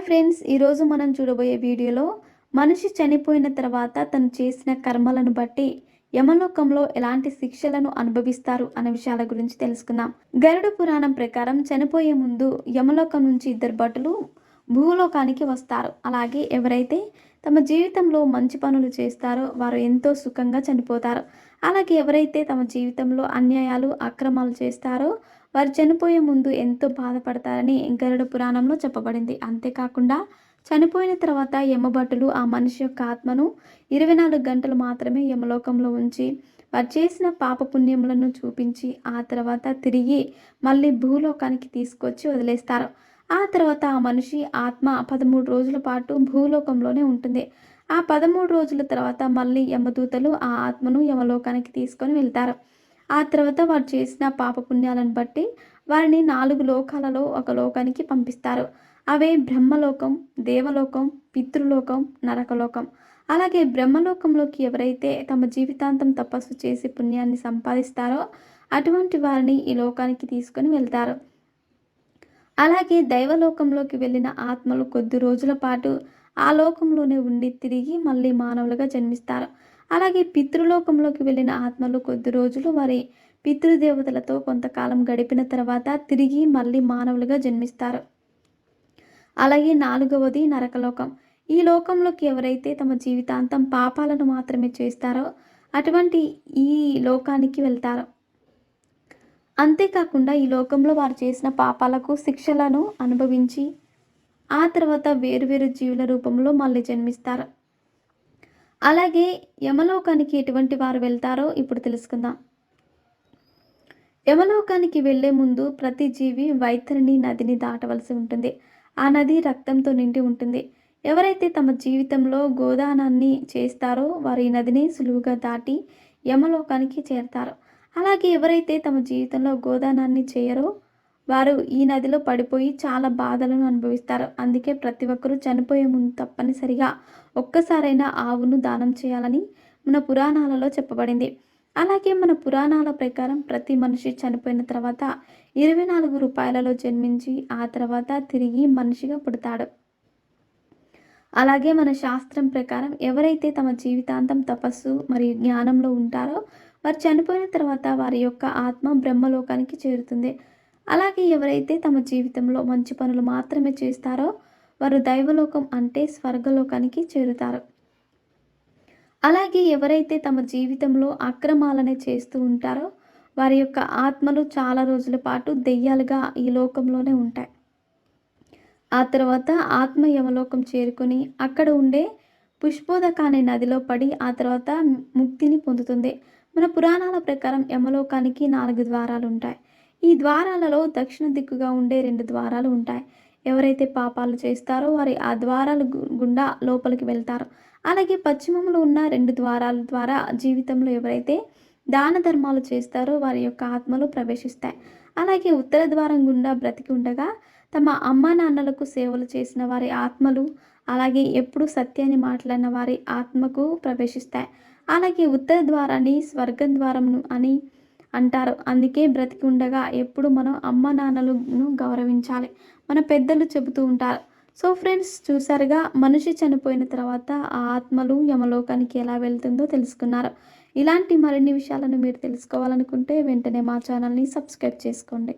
Hi friends ఈరోజు మనం చూడబోయే వీడియోలో మనిషి చనిపోయిన తర్వాత తను చేసిన కర్మలను బట్టి యమలోకంలో ఎలాంటి శిక్షలను అనుభవిస్తారు అనే విషయాల గురించి తెలుసుకుందాం. గరుడ పురాణం ప్రకారం చనిపోయే ముందు యమలోకం నుంచి ఇద్దరు భటులు భూలోకానికి వస్తారు. అలాగే ఎవరైతే తమ జీవితంలో మంచి పనులు చేస్తారో వారు ఎంతో సుఖంగా చనిపోతారు. అలాగే ఎవరైతే తమ జీవితంలో అన్యాయాలు అక్రమాలు చేస్తారో వారు చనిపోయే ముందు ఎంతో బాధపడతారని గరుడ పురాణంలో చెప్పబడింది. అంతేకాకుండా చనిపోయిన తర్వాత యమభటులు ఆ మనిషి యొక్క ఆత్మను ఇరవై నాలుగు గంటలు మాత్రమే యమలోకంలో ఉంచి వారు చేసిన పాపపుణ్యములను చూపించి ఆ తర్వాత తిరిగి మళ్ళీ భూలోకానికి తీసుకొచ్చి వదిలేస్తారు. ఆ తర్వాత ఆ మనిషి ఆత్మ పదమూడు రోజుల పాటు భూలోకంలోనే ఉంటుంది. ఆ పదమూడు రోజుల తర్వాత మళ్ళీ యమదూతలు ఆ ఆత్మను యమలోకానికి తీసుకొని వెళ్తారు. ఆ తర్వాత వారు చేసిన పాపపుణ్యాలను బట్టి వారిని నాలుగు లోకాలలో ఒక లోకానికి పంపిస్తారు. అవే బ్రహ్మలోకం దేవలోకం పితృలోకం నరకలోకం. అలాగే బ్రహ్మలోకంలోకి ఎవరైతే తమ జీవితాంతం తపస్సు చేసి పుణ్యాన్ని సంపాదిస్తారో అటువంటి వారిని ఈ లోకానికి తీసుకొని వెళ్తారు. అలాగే దైవలోకంలోకి వెళ్ళిన ఆత్మలు కొద్ది రోజుల పాటు ఆ లోకంలోనే ఉండి తిరిగి మళ్ళీ మానవులుగా జన్మిస్తారు. అలాగే పితృలోకంలోకి వెళ్ళిన ఆత్మలు కొద్ది రోజులు వారి పితృదేవతలతో కొంతకాలం గడిపిన తర్వాత తిరిగి మళ్ళీ మానవులుగా జన్మిస్తారు. అలాగే నాలుగవది నరకలోకం. ఈ లోకంలోకి ఎవరైతే తమ జీవితాంతం పాపాలను మాత్రమే చేస్తారో అటువంటి ఈ లోకానికి వెళ్తారు. అంతేకాకుండా ఈ లోకంలో వారు చేసిన పాపాలకు శిక్షలను అనుభవించి ఆ తర్వాత వేరువేరు జీవుల రూపంలో మళ్ళీ జన్మిస్తారు. అలాగే యమలోకానికి ఎటువంటి వారు వెళ్తారో ఇప్పుడు తెలుసుకుందాం. యమలోకానికి వెళ్ళే ముందు ప్రతి జీవి వైతరిణి నదిని దాటవలసి ఉంటుంది. ఆ నది రక్తంతో నిండి ఉంటుంది. ఎవరైతే తమ జీవితంలో గోదానాన్ని చేస్తారో వారు ఈ నదిని సులువుగా దాటి యమలోకానికి చేరతారు. అలాగే ఎవరైతే తమ జీవితంలో గోదానాన్ని చేయరో వారు ఈ నదిలో పడిపోయి చాలా బాధలను అనుభవిస్తారు. అందుకే ప్రతి ఒక్కరూ చనిపోయే ముందు తప్పనిసరిగా ఒక్కసారైనా ఆవును దానం చేయాలని మన పురాణాలలో చెప్పబడింది. అలాగే మన పురాణాల ప్రకారం ప్రతి మనిషి చనిపోయిన తర్వాత ఇరవై నాలుగు రూపాయలలో జన్మించి ఆ తర్వాత తిరిగి మనిషిగా పుడతాడు. అలాగే మన శాస్త్రం ప్రకారం ఎవరైతే తమ జీవితాంతం తపస్సు మరియు జ్ఞానంలో ఉంటారో వారు చనిపోయిన తర్వాత వారి యొక్క ఆత్మ బ్రహ్మలోకానికి చేరుతుంది. అలాగే ఎవరైతే తమ జీవితంలో మంచి పనులు మాత్రమే చేస్తారో వారు దైవలోకం అంటే స్వర్గలోకానికి చేరుతారు. అలాగే ఎవరైతే తమ జీవితంలో అక్రమాలనే చేస్తూ ఉంటారో వారి యొక్క ఆత్మలు చాలా రోజుల పాటు దెయ్యాలుగా ఈ లోకంలోనే ఉంటాయి. ఆ తర్వాత ఆత్మ యమలోకం చేరుకొని అక్కడ ఉండే పుష్పోదక అనే నదిలో పడి ఆ తర్వాత ముక్తిని పొందుతుంది. మన పురాణాల ప్రకారం యమలోకానికి నాలుగు ద్వారాలు ఉంటాయి ఈ ద్వారాలలో దక్షిణ దిక్కుగా ఉండే రెండు ద్వారాలు ఉంటాయి. ఎవరైతే పాపాలు చేస్తారో వారి ఆ ద్వారాలు గుండా లోపలికి వెళ్తారు. అలాగే పశ్చిమంలో ఉన్న రెండు ద్వారాల ద్వారా జీవితంలో ఎవరైతే దాన ధర్మాలు చేస్తారో వారి యొక్క ఆత్మలు ప్రవేశిస్తాయి. అలాగే ఉత్తర ద్వారం గుండా బ్రతికి ఉండగా తమ అమ్మ నాన్నలకు సేవలు చేసిన వారి ఆత్మలు అలాగే ఎప్పుడు సత్యాన్ని మాట్లాడిన వారి ఆత్మకు ప్రవేశిస్తాయి. అలాగే ఉత్తర ద్వారాన్ని స్వర్గం ద్వారం అని అంటారు. అందుకే బ్రతికి ఉండగా ఎప్పుడు మనం అమ్మ నాన్నలను గౌరవించాలి. మన పెద్దలు చెబుతూ ఉంటారు. సో ఫ్రెండ్స్ చూసారుగా? మనిషి చనిపోయిన తర్వాత ఆ ఆత్మలు యమలోకానికి ఎలా వెళ్తుందో తెలుసుకున్నారు. ఇలాంటి మరిన్ని విషయాలను మీరు తెలుసుకోవాలనుకుంటే వెంటనే మా ఛానల్ని సబ్స్క్రైబ్ చేసుకోండి.